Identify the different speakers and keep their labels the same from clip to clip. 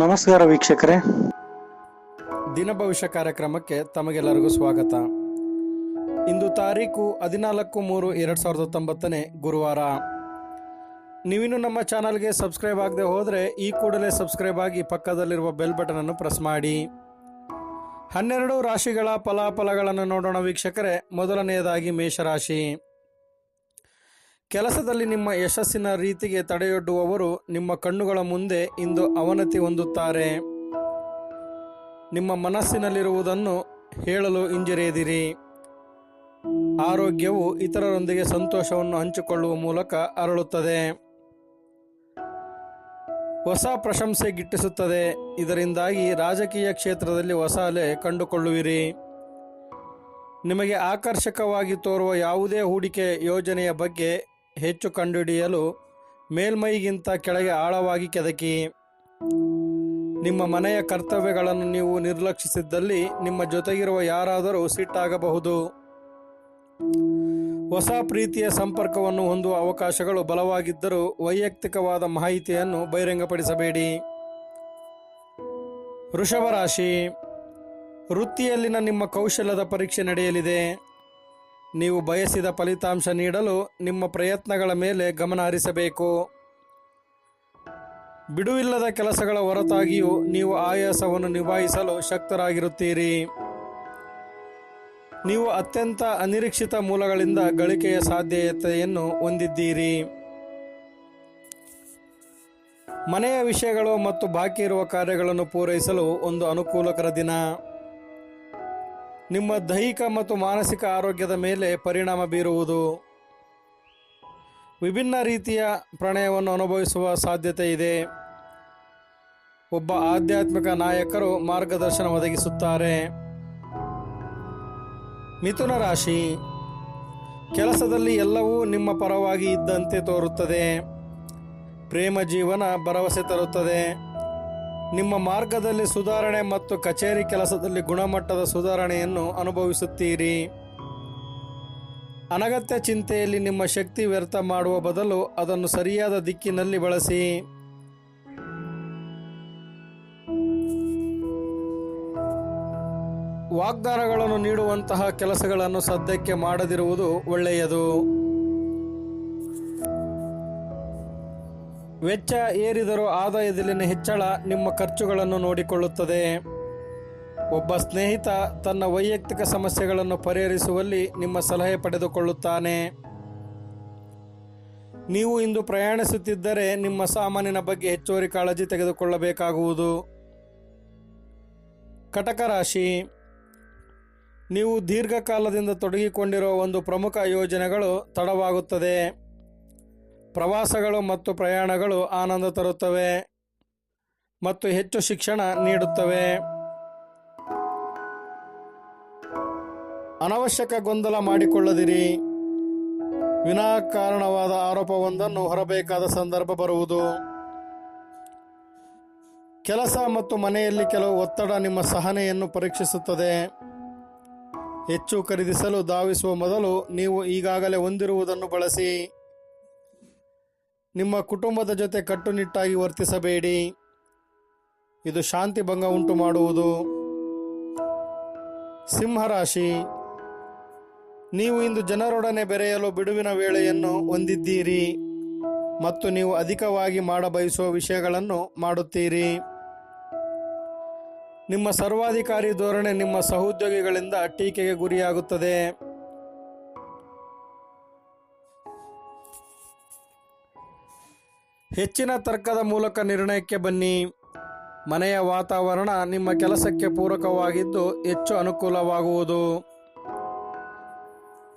Speaker 1: ನಮಸ್ಕಾರ ವೀಕ್ಷಕರೇ.
Speaker 2: ದಿನ ಭವಿಷ್ಯ ಕಾರ್ಯಕ್ರಮಕ್ಕೆ ತಮಗೆಲ್ಲರಿಗೂ ಸ್ವಾಗತ. ಇಂದು ತಾರೀಕು ಹದಿನಾಲ್ಕು ಮೂರು ಎರಡು ಸಾವಿರದ ಹತ್ತೊಂಬತ್ತನೇ ಗುರುವಾರ. ನೀವಿನ್ನು ನಮ್ಮ ಚಾನಲ್ಗೆ ಸಬ್ಸ್ಕ್ರೈಬ್ ಆಗದೆ ಹೋದರೆ ಈ ಕೂಡಲೇ ಸಬ್ಸ್ಕ್ರೈಬ್ ಆಗಿ ಪಕ್ಕದಲ್ಲಿರುವ ಬೆಲ್ ಬಟನ್ ಅನ್ನು ಪ್ರೆಸ್ ಮಾಡಿ. ಹನ್ನೆರಡು ರಾಶಿಗಳ ಫಲಾಫಲಗಳನ್ನು ನೋಡೋಣ ವೀಕ್ಷಕರೇ. ಮೊದಲನೆಯದಾಗಿ ಮೇಷರಾಶಿ. ಕೆಲಸದಲ್ಲಿ ನಿಮ್ಮ ಯಶಸ್ಸಿನ ರೀತಿಗೆ ತಡೆಯೊಡ್ಡುವವರು ನಿಮ್ಮ ಕಣ್ಣುಗಳ ಮುಂದೆ ಇಂದು ಅವನತಿ ಹೊಂದುತ್ತಾರೆ. ನಿಮ್ಮ ಮನಸ್ಸಿನಲ್ಲಿರುವುದನ್ನು ಹೇಳಲು ಹಿಂಜರಿಯದಿರಿ. ಆರೋಗ್ಯವು ಇತರರೊಂದಿಗೆ ಸಂತೋಷವನ್ನು ಹಂಚಿಕೊಳ್ಳುವ ಮೂಲಕ ಅರಳುತ್ತದೆ. ಹೊಸ ಪ್ರಶಂಸೆ ಗಿಟ್ಟಿಸುತ್ತದೆ. ಇದರಿಂದಾಗಿ ರಾಜಕೀಯ ಕ್ಷೇತ್ರದಲ್ಲಿ ಹೊಸ ಅಲೆ ಕಂಡುಕೊಳ್ಳುವಿರಿ. ನಿಮಗೆ ಆಕರ್ಷಕವಾಗಿ ತೋರುವ ಯಾವುದೇ ಹೂಡಿಕೆ ಯೋಜನೆಯ ಬಗ್ಗೆ ಹೆಚ್ಚು ಕಂಡುಹಿಡಿಯಲು ಮೇಲ್ಮೈಗಿಂತ ಕೆಳಗೆ ಆಳವಾಗಿ ಕೆದಕಿ. ನಿಮ್ಮ ಮನೆಯ ಕರ್ತವ್ಯಗಳನ್ನು ನೀವು ನಿರ್ಲಕ್ಷಿಸಿದ್ದಲ್ಲಿ ನಿಮ್ಮ ಜೊತೆಗಿರುವ ಯಾರಾದರೂ ಸಿಟ್ಟಾಗಬಹುದು. ಹೊಸ ಪ್ರೀತಿಯ ಸಂಪರ್ಕವನ್ನು ಹೊಂದುವ ಅವಕಾಶಗಳು ಬಲವಾಗಿದ್ದರೂ ವೈಯಕ್ತಿಕವಾದ ಮಾಹಿತಿಯನ್ನು ಬಹಿರಂಗಪಡಿಸಬೇಡಿ. ವೃಷಭ ರಾಶಿ ವೃತ್ತಿಯಲ್ಲಿನ ನಿಮ್ಮ ಕೌಶಲ್ಯದ ಪರೀಕ್ಷೆ ನಡೆಯಲಿದೆ. ನೀವು ಬಯಸಿದ ಫಲಿತಾಂಶ ನೀಡಲು ನಿಮ್ಮ ಪ್ರಯತ್ನಗಳ ಮೇಲೆ ಗಮನ ಹರಿಸಬೇಕು. ಬಿಡುವಿಲ್ಲದ ಕೆಲಸಗಳ ಹೊರತಾಗಿಯೂ ನೀವು ಆಯಾಸವನ್ನು ನಿಭಾಯಿಸಲು ಶಕ್ತರಾಗಿರುತ್ತೀರಿ. ನೀವು ಅತ್ಯಂತ ಅನಿರೀಕ್ಷಿತ ಮೂಲಗಳಿಂದ ಗಳಿಕೆಯ ಸಾಧ್ಯತೆಯನ್ನು ಹೊಂದಿದ್ದೀರಿ. ಮನೆಯ ವಿಷಯಗಳು ಮತ್ತು ಬಾಕಿ ಇರುವ ಕಾರ್ಯಗಳನ್ನು ಪೂರೈಸಲು ಒಂದು ಅನುಕೂಲಕರ ದಿನ. ನಿಮ್ಮ ದೈಹಿಕ ಮತ್ತು ಮಾನಸಿಕ ಆರೋಗ್ಯದ ಮೇಲೆ ಪರಿಣಾಮ ಬೀರುವುದು. ವಿಭಿನ್ನ ರೀತಿಯ ಪ್ರಣಯವನ್ನು ಅನುಭವಿಸುವ ಸಾಧ್ಯತೆ ಇದೆ. ಒಬ್ಬ ಆಧ್ಯಾತ್ಮಿಕ ನಾಯಕರು ಮಾರ್ಗದರ್ಶನ ಒದಗಿಸುತ್ತಾರೆ. ಮಿಥುನ ರಾಶಿ. ಕೆಲಸದಲ್ಲಿ ಎಲ್ಲವೂ ನಿಮ್ಮ ಪರವಾಗಿ ಇದ್ದಂತೆ ತೋರುತ್ತದೆ. ಪ್ರೇಮ ಜೀವನ ಭರವಸೆ ತರುತ್ತದೆ. ನಿಮ್ಮ ಮಾರ್ಗದಲ್ಲಿ ಸುಧಾರಣೆ ಮತ್ತು ಕಚೇರಿ ಕೆಲಸದಲ್ಲಿ ಗುಣಮಟ್ಟದ ಸುಧಾರಣೆಯನ್ನು ಅನುಭವಿಸುತ್ತೀರಿ. ಅನಗತ್ಯ ಚಿಂತೆಯಲ್ಲಿ ನಿಮ್ಮ ಶಕ್ತಿ ವ್ಯರ್ಥ ಮಾಡುವ ಬದಲು ಅದನ್ನು ಸರಿಯಾದ ದಿಕ್ಕಿನಲ್ಲಿ ಬಳಸಿ. ವಾಗ್ದಾನಗಳನ್ನು ನೀಡುವಂತಹ ಕೆಲಸಗಳನ್ನು ಸದ್ಯಕ್ಕೆ ಮಾಡದಿರುವುದು ಒಳ್ಳೆಯದು. ವೆಚ್ಚ ಏರಿದರೂ ಆದಾಯದಲ್ಲಿನ ಹೆಚ್ಚಳ ನಿಮ್ಮ ಖರ್ಚುಗಳನ್ನು ನೋಡಿಕೊಳ್ಳುತ್ತದೆ. ಒಬ್ಬ ಸ್ನೇಹಿತ ತನ್ನ ವೈಯಕ್ತಿಕ ಸಮಸ್ಯೆಗಳನ್ನು ಪರಿಹರಿಸುವಲ್ಲಿ ನಿಮ್ಮ ಸಲಹೆ ಪಡೆದುಕೊಳ್ಳುತ್ತಾನೆ. ನೀವು ಇಂದು ಪ್ರಯಾಣಿಸುತ್ತಿದ್ದರೆ ನಿಮ್ಮ ಸಾಮಾನಿನ ಬಗ್ಗೆ ಹೆಚ್ಚುವರಿ ಕಾಳಜಿ ತೆಗೆದುಕೊಳ್ಳಬೇಕಾಗುವುದು. ಕಟಕ ರಾಶಿ. ನೀವು ದೀರ್ಘಕಾಲದಿಂದ ತೊಡಗಿಕೊಂಡಿರುವ ಒಂದು ಪ್ರಮುಖ ಯೋಜನೆಗಳು ತಡವಾಗುತ್ತದೆ. ಪ್ರವಾಸಗಳು ಮತ್ತು ಪ್ರಯಾಣಗಳು ಆನಂದ ತರುತ್ತವೆ ಮತ್ತು ಹೆಚ್ಚು ಶಿಕ್ಷಣ ನೀಡುತ್ತವೆ. ಅನವಶ್ಯಕ ಗೊಂದಲ ಮಾಡಿಕೊಳ್ಳದಿರಿ. ವಿನಾಕಾರಣವಾದ ಆರೋಪವೊಂದನ್ನು ಹೊರಬೇಕಾದ ಸಂದರ್ಭ ಬರುವುದು. ಕೆಲಸ ಮತ್ತು ಮನೆಯಲ್ಲಿ ಕೆಲವು ಒತ್ತಡ ನಿಮ್ಮ ಸಹನೆಯನ್ನು ಪರೀಕ್ಷಿಸುತ್ತದೆ. ಹೆಚ್ಚು ಖರೀದಿಸಲು ಧಾವಿಸುವ ಮೊದಲು ನೀವು ಈಗಾಗಲೇ ಹೊಂದಿರುವುದನ್ನು ಬಳಸಿ. ನಿಮ್ಮ ಕುಟುಂಬದ ಜೊತೆ ಕಟ್ಟುನಿಟ್ಟಾಗಿ ವರ್ತಿಸಬೇಡಿ. ಇದು ಶಾಂತಿ ಭಂಗ ಉಂಟು ಮಾಡುವುದು. ಸಿಂಹರಾಶಿ, ನೀವು ಇಂದು ಜನರೊಡನೆ ಬೆರೆಯಲು ಬಿಡುವಿನ ವೇಳೆಯನ್ನು ಹೊಂದಿದ್ದೀರಿ ಮತ್ತು ನೀವು ಅಧಿಕವಾಗಿ ಮಾಡಬಯಸುವ ವಿಷಯಗಳನ್ನು ಮಾಡುತ್ತೀರಿ. ನಿಮ್ಮ ಸರ್ವಾಧಿಕಾರಿ ಧೋರಣೆ ನಿಮ್ಮ ಸಹೋದ್ಯೋಗಿಗಳಿಂದ ಟೀಕೆಗೆ ಗುರಿಯಾಗುತ್ತದೆ. ಹೆಚ್ಚಿನ ತರ್ಕದ ಮೂಲಕ ನಿರ್ಣಯಕ್ಕೆ ಬನ್ನಿ. ಮನೆಯ ವಾತಾವರಣ ನಿಮ್ಮ ಕೆಲಸಕ್ಕೆ ಪೂರಕವಾಗಿದ್ದು ಹೆಚ್ಚು ಅನುಕೂಲವಾಗುವುದು.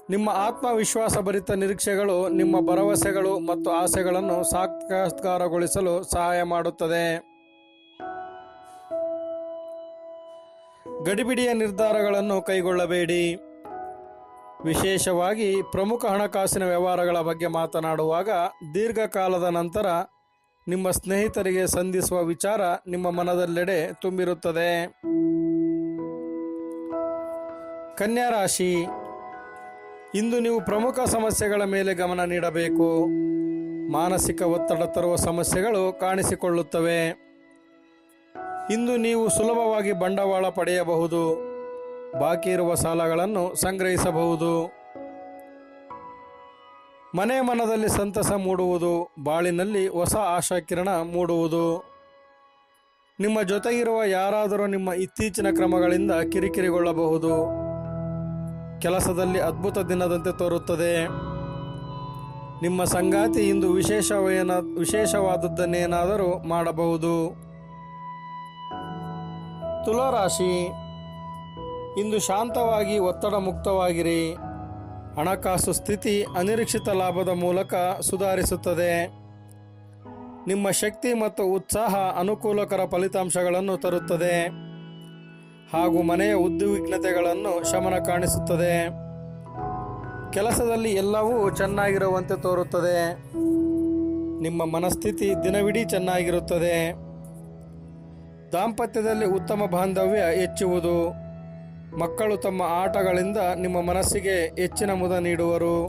Speaker 2: ನಿಮ್ಮ ಆತ್ಮವಿಶ್ವಾಸ ಭರಿತ ನಿರೀಕ್ಷೆಗಳು, ನಿಮ್ಮ ಭರವಸೆಗಳು ಮತ್ತು ಆಸೆಗಳನ್ನು ಸಾಕ್ಷಾತ್ಕಾರಗೊಳಿಸಲು ಸಹಾಯ ಮಾಡುತ್ತದೆ. ಗಡಿಬಿಡಿಯ ನಿರ್ಧಾರಗಳನ್ನು ಕೈಗೊಳ್ಳಬೇಡಿ. ವಿಶೇಷವಾಗಿ ಪ್ರಮುಖ ಹಣಕಾಸಿನ ವ್ಯವಹಾರಗಳ ಬಗ್ಗೆ ಮಾತನಾಡುವಾಗ ದೀರ್ಘಕಾಲದ ನಂತರ ನಿಮ್ಮ ಸ್ನೇಹಿತರಿಗೆ ಸಂಧಿಸುವ ವಿಚಾರ ನಿಮ್ಮ ಮನದಲ್ಲೆಡೆ ತುಂಬಿರುತ್ತದೆ. ಕನ್ಯಾ ರಾಶಿ, ಇಂದು ನೀವು ಪ್ರಮುಖ ಸಮಸ್ಯೆಗಳ ಮೇಲೆ ಗಮನ ನೀಡಬೇಕು. ಮಾನಸಿಕ ಒತ್ತಡ ತರುವ ಸಮಸ್ಯೆಗಳು ಕಾಣಿಸಿಕೊಳ್ಳುತ್ತವೆ. ಇಂದು ನೀವು ಸುಲಭವಾಗಿ ಬಂಡವಾಳ ಪಡೆಯಬಹುದು. ಬಾಕಿ ಇರುವ ಸಾಲಗಳನ್ನು ಸಂಗ್ರಹಿಸಬಹುದು. ಮನೆ ಮನದಲ್ಲಿ ಸಂತಸ ಮೂಡುವುದು, ಬಾಳಿನಲ್ಲಿ ಹೊಸ ಆಶಾಕಿರಣ ಮೂಡುವುದು. ನಿಮ್ಮ ಜೊತೆಗಿರುವ ಯಾರಾದರೂ ನಿಮ್ಮ ಇತ್ತೀಚಿನ ಕ್ರಮಗಳಿಂದ ಕಿರಿಕಿರಿಗೊಳ್ಳಬಹುದು. ಕೆಲಸದಲ್ಲಿ ಅದ್ಭುತ ದಿನದಂತೆ ತೋರುತ್ತದೆ. ನಿಮ್ಮ ಸಂಗಾತಿ ಇಂದು ವಿಶೇಷವೇನ, ವಿಶೇಷವಾದದ್ದನ್ನೇನಾದರೂ ಮಾಡಬಹುದು. ತುಲಾರಾಶಿ ಇಂದು ಶಾಂತವಾಗಿ, ಒತ್ತಡ ಮುಕ್ತವಾಗಿರಿ. ಹಣಕಾಸು ಸ್ಥಿತಿ ಅನಿರೀಕ್ಷಿತ ಲಾಭದ ಮೂಲಕ ಸುಧಾರಿಸುತ್ತದೆ. ನಿಮ್ಮ ಶಕ್ತಿ ಮತ್ತು ಉತ್ಸಾಹ ಅನುಕೂಲಕರ ಫಲಿತಾಂಶಗಳನ್ನು ತರುತ್ತದೆ. ಹಾಗೂ ಮನೆಯ ಉದ್ವಿಗ್ನತೆಗಳನ್ನು ಶಮನ ಕಾಣಿಸುತ್ತದೆ. ಕೆಲಸದಲ್ಲಿ ಎಲ್ಲವೂ ಚೆನ್ನಾಗಿರುವಂತೆ ತೋರುತ್ತದೆ. ನಿಮ್ಮ ಮನಸ್ಥಿತಿ ದಿನವಿಡೀ ಚೆನ್ನಾಗಿರುತ್ತದೆ. ದಾಂಪತ್ಯದಲ್ಲಿ ಉತ್ತಮ ಬಾಂಧವ್ಯ ಹೆಚ್ಚುವುದು. ಮಕ್ಕಳು ತಮ್ಮ ಆಟಗಳಿಂದ ನಿಮ್ಮ ಮನಸ್ಸಿಗೆ ಹೆಚ್ಚಿನ ಮುದ ನೀಡುವರು.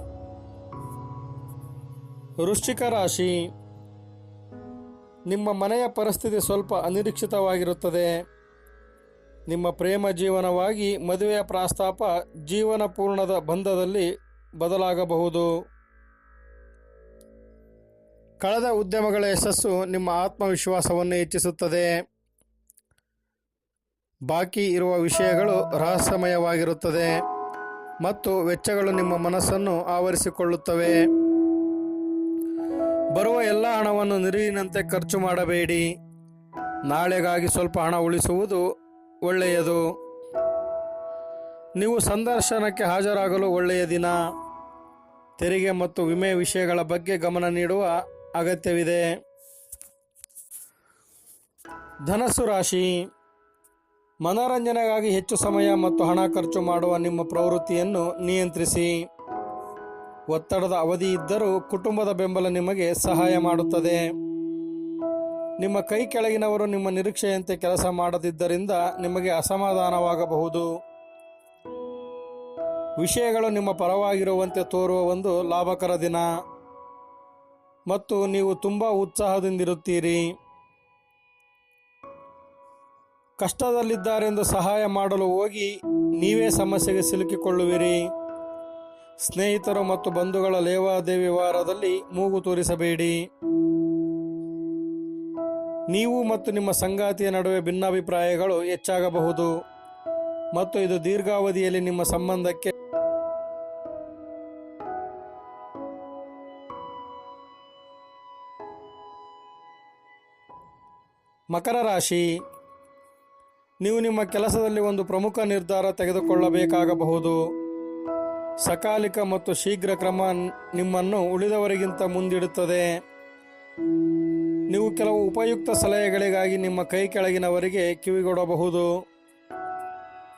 Speaker 2: ವೃಶ್ಚಿಕ ರಾಶಿ. ನಿಮ್ಮ ಮನೆಯ ಪರಿಸ್ಥಿತಿ ಸ್ವಲ್ಪ ಅನಿರೀಕ್ಷಿತವಾಗಿರುತ್ತದೆ. ನಿಮ್ಮ ಪ್ರೇಮ ಜೀವನವಾಗಿ ಮದುವೆಯ ಪ್ರಸ್ತಾಪ ಜೀವನ ಪೂರ್ಣದ ಬಂಧದಲ್ಲಿ ಬದಲಾಗಬಹುದು. ಕಳೆದ ಉದ್ಯಮಗಳ ಯಶಸ್ಸು ನಿಮ್ಮ ಆತ್ಮವಿಶ್ವಾಸವನ್ನು ಹೆಚ್ಚಿಸುತ್ತದೆ. ಬಾಕಿ ಇರುವ ವಿಷಯಗಳು ರಹಸ್ಯಮಯವಾಗಿರುತ್ತದೆ ಮತ್ತು ವೆಚ್ಚಗಳು ನಿಮ್ಮ ಮನಸ್ಸನ್ನು ಆವರಿಸಿಕೊಳ್ಳುತ್ತವೆ. ಬರುವ ಎಲ್ಲ ಹಣವನ್ನು ನಿರೀನಂತೆ ಖರ್ಚು ಮಾಡಬೇಡಿ. ನಾಳೆಗಾಗಿ ಸ್ವಲ್ಪ ಹಣ ಉಳಿಸುವುದು ಒಳ್ಳೆಯದು. ನೀವು ಸಂದರ್ಶನಕ್ಕೆ ಹಾಜರಾಗಲು ಒಳ್ಳೆಯ ದಿನ. ತೆರಿಗೆ ಮತ್ತು ವಿಮೆ ವಿಷಯಗಳ ಬಗ್ಗೆ ಗಮನ ನೀಡುವ ಅಗತ್ಯವಿದೆ. ಧನಸ್ಸು ರಾಶಿ. ಮನೋರಂಜನೆಗಾಗಿ ಹೆಚ್ಚು ಸಮಯ ಮತ್ತು ಹಣ ಖರ್ಚು ಮಾಡುವ ನಿಮ್ಮ ಪ್ರವೃತ್ತಿಯನ್ನು ನಿಯಂತ್ರಿಸಿ. ಒತ್ತಡದ ಅವಧಿ ಇದ್ದರೂ ಕುಟುಂಬದ ಬೆಂಬಲ ನಿಮಗೆ ಸಹಾಯ ಮಾಡುತ್ತದೆ. ನಿಮ್ಮ ಕೈ ಕೆಳಗಿನವರು ನಿಮ್ಮ ನಿರೀಕ್ಷೆಯಂತೆ ಕೆಲಸ ಮಾಡದಿದ್ದರಿಂದ ನಿಮಗೆ ಅಸಮಾಧಾನವಾಗಬಹುದು. ವಿಷಯಗಳು ನಿಮ್ಮ ಪರವಾಗಿರುವಂತೆ ತೋರುವ ಒಂದು ಲಾಭಕರ ದಿನ. ಮತ್ತು ನೀವು ತುಂಬ ಉತ್ಸಾಹದಿಂದಿರುತ್ತೀರಿ. ಕಷ್ಟದಲ್ಲಿದ್ದಾರೆಂದು ಸಹಾಯ ಮಾಡಲು ಹೋಗಿ ನೀವೇ ಸಮಸ್ಯೆಗೆ ಸಿಲುಕಿಕೊಳ್ಳುವಿರಿ. ಸ್ನೇಹಿತರು ಮತ್ತು ಬಂಧುಗಳ ಲೇವಾದೇವಿ ವ್ಯವಹಾರದಲ್ಲಿ ಮೂಗು ತೋರಿಸಬೇಡಿ. ನೀವು ಮತ್ತು ನಿಮ್ಮ ಸಂಗಾತಿಯ ನಡುವೆ ಭಿನ್ನಾಭಿಪ್ರಾಯಗಳು ಹೆಚ್ಚಾಗಬಹುದು. ಮತ್ತು ಇದು ದೀರ್ಘಾವಧಿಯಲ್ಲಿ ನಿಮ್ಮ ಸಂಬಂಧಕ್ಕೆ ಮಕರ ರಾಶಿ. ನೀವು ನಿಮ್ಮ ಕೆಲಸದಲ್ಲಿ ಒಂದು ಪ್ರಮುಖ ನಿರ್ಧಾರ ತೆಗೆದುಕೊಳ್ಳಬೇಕಾಗಬಹುದು. ಸಕಾಲಿಕ ಮತ್ತು ಶೀಘ್ರ ಕ್ರಮ ನಿಮ್ಮನ್ನು ಉಳಿದವರಿಗಿಂತ ಮುಂದಿಡುತ್ತದೆ. ನೀವು ಕೆಲವು ಉಪಯುಕ್ತ ಸಲಹೆಗಳಿಗಾಗಿ ನಿಮ್ಮ ಕೈ ಕೆಳಗಿನವರಿಗೆ ಕಿವಿಗೊಡಬಹುದು.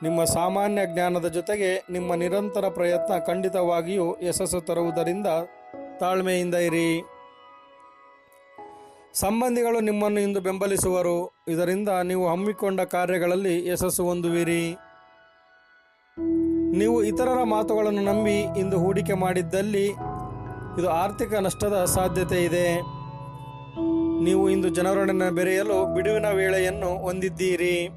Speaker 2: ನಿಮ್ಮ ಸಾಮಾನ್ಯ ಜ್ಞಾನದ ಜೊತೆಗೆ ನಿಮ್ಮ ನಿರಂತರ ಪ್ರಯತ್ನ ಖಂಡಿತವಾಗಿಯೂ ಯಶಸ್ಸು ತರುವುದರಿಂದ ತಾಳ್ಮೆಯಿಂದ ಇರಿ. ಸಂಬಂಧಿಗಳು ನಿಮ್ಮನ್ನು ಇಂದು ಬೆಂಬಲಿಸುವರು. ಇದರಿಂದ ನೀವು ಹಮ್ಮಿಕೊಂಡ ಕಾರ್ಯಗಳಲ್ಲಿ ಯಶಸ್ಸು ಹೊಂದುವಿರಿ. ನೀವು ಇತರರ ಮಾತುಗಳನ್ನು ನಂಬಿ ಇಂದು ಹೂಡಿಕೆ ಮಾಡಿದ್ದಲ್ಲಿ ಇದು ಆರ್ಥಿಕ ನಷ್ಟದ ಸಾಧ್ಯತೆ ಇದೆ. ನೀವು ಇಂದು ಜನರೊಡನೆ ಬೆರೆಯಲು ಬಿಡುವಿನ ವೇಳೆಯನ್ನು ಹೊಂದಿದ್ದೀರಿ.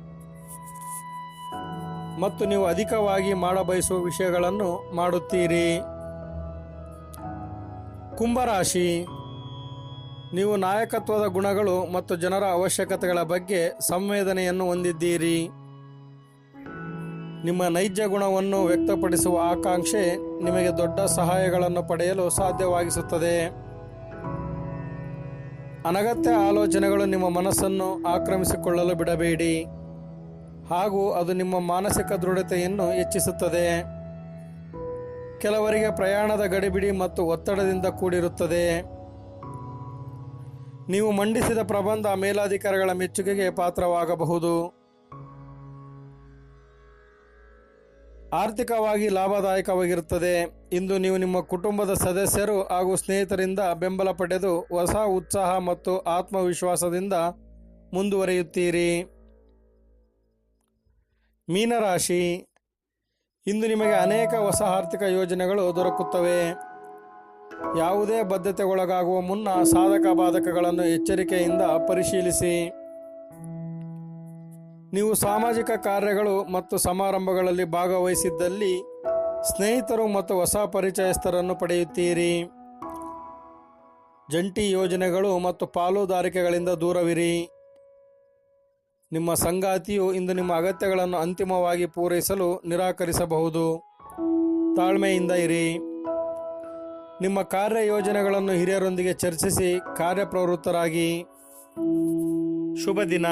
Speaker 2: ಮತ್ತು ನೀವು ಅಧಿಕವಾಗಿ ಮಾಡಬಯಸುವ ವಿಷಯಗಳನ್ನು ಮಾಡುತ್ತೀರಿ. ಕುಂಭರಾಶಿ. ನೀವು ನಾಯಕತ್ವದ ಗುಣಗಳು ಮತ್ತು ಜನರ ಅವಶ್ಯಕತೆಗಳ ಬಗ್ಗೆ ಸಂವೇದನೆಯನ್ನು ಹೊಂದಿದ್ದೀರಿ. ನಿಮ್ಮ ನೈಜ ಗುಣವನ್ನು ವ್ಯಕ್ತಪಡಿಸುವ ಆಕಾಂಕ್ಷೆ ನಿಮಗೆ ದೊಡ್ಡ ಸಹಾಯಗಳನ್ನು ಪಡೆಯಲು ಸಾಧ್ಯವಾಗಿಸುತ್ತದೆ. ಅನಗತ್ಯ ಆಲೋಚನೆಗಳು ನಿಮ್ಮ ಮನಸ್ಸನ್ನು ಆಕ್ರಮಿಸಿಕೊಳ್ಳಲು ಬಿಡಬೇಡಿ. ಹಾಗೂ ಅದು ನಿಮ್ಮ ಮಾನಸಿಕ ದೃಢತೆಯನ್ನು ಹೆಚ್ಚಿಸುತ್ತದೆ. ಕೆಲವರಿಗೆ ಪ್ರಯಾಣದ ಗಡಿಬಿಡಿ ಮತ್ತು ಒತ್ತಡದಿಂದ ಕೂಡಿರುತ್ತದೆ. ನೀವು ಮಂಡಿಸಿದ ಪ್ರಬಂಧ ಮೇಲಾಧಿಕಾರಿಗಳ ಮೆಚ್ಚುಗೆಗೆ ಪಾತ್ರವಾಗಬಹುದು. ಆರ್ಥಿಕವಾಗಿ ಲಾಭದಾಯಕವಾಗಿರುತ್ತದೆ. ಇಂದು ನೀವು ನಿಮ್ಮ ಕುಟುಂಬದ ಸದಸ್ಯರು ಹಾಗೂ ಸ್ನೇಹಿತರಿಂದ ಬೆಂಬಲ ಪಡೆದು ಹೊಸ ಉತ್ಸಾಹ ಮತ್ತು ಆತ್ಮವಿಶ್ವಾಸದಿಂದ ಮುಂದುವರಿಯುತ್ತೀರಿ. ಮೀನರಾಶಿ. ಇಂದು ನಿಮಗೆ ಅನೇಕ ಹೊಸ ಆರ್ಥಿಕ ಯೋಜನೆಗಳು ದೊರಕುತ್ತವೆ. ಯಾವುದೇ ಬದ್ಧತೆಗೊಳಗಾಗುವ ಮುನ್ನ ಸಾಧಕ ಬಾಧಕಗಳನ್ನು ಎಚ್ಚರಿಕೆಯಿಂದ ಪರಿಶೀಲಿಸಿ. ನೀವು ಸಾಮಾಜಿಕ ಕಾರ್ಯಗಳು ಮತ್ತು ಸಮಾರಂಭಗಳಲ್ಲಿ ಭಾಗವಹಿಸಿದ್ದಲ್ಲಿ ಸ್ನೇಹಿತರು ಮತ್ತು ಹೊಸ ಪರಿಚಯಸ್ಥರನ್ನು ಪಡೆಯುತ್ತೀರಿ. ಜಂಟಿ ಯೋಜನೆಗಳು ಮತ್ತು ಪಾಲುದಾರಿಕೆಗಳಿಂದ ದೂರವಿರಿ. ನಿಮ್ಮ ಸಂಗಾತಿಯು ಇಂದು ನಿಮ್ಮ ಅಗತ್ಯಗಳನ್ನು ಅಂತಿಮವಾಗಿ ಪೂರೈಸಲು ನಿರಾಕರಿಸಬಹುದು. ತಾಳ್ಮೆಯಿಂದ ಇರಿ. ನಿಮ್ಮ ಕಾರ್ಯ ಯೋಜನೆಗಳನ್ನು ಹಿರಿಯರೊಂದಿಗೆ ಚರ್ಚಿಸಿ ಕಾರ್ಯಪ್ರವೃತ್ತರಾಗಿ. ಶುಭ ದಿನ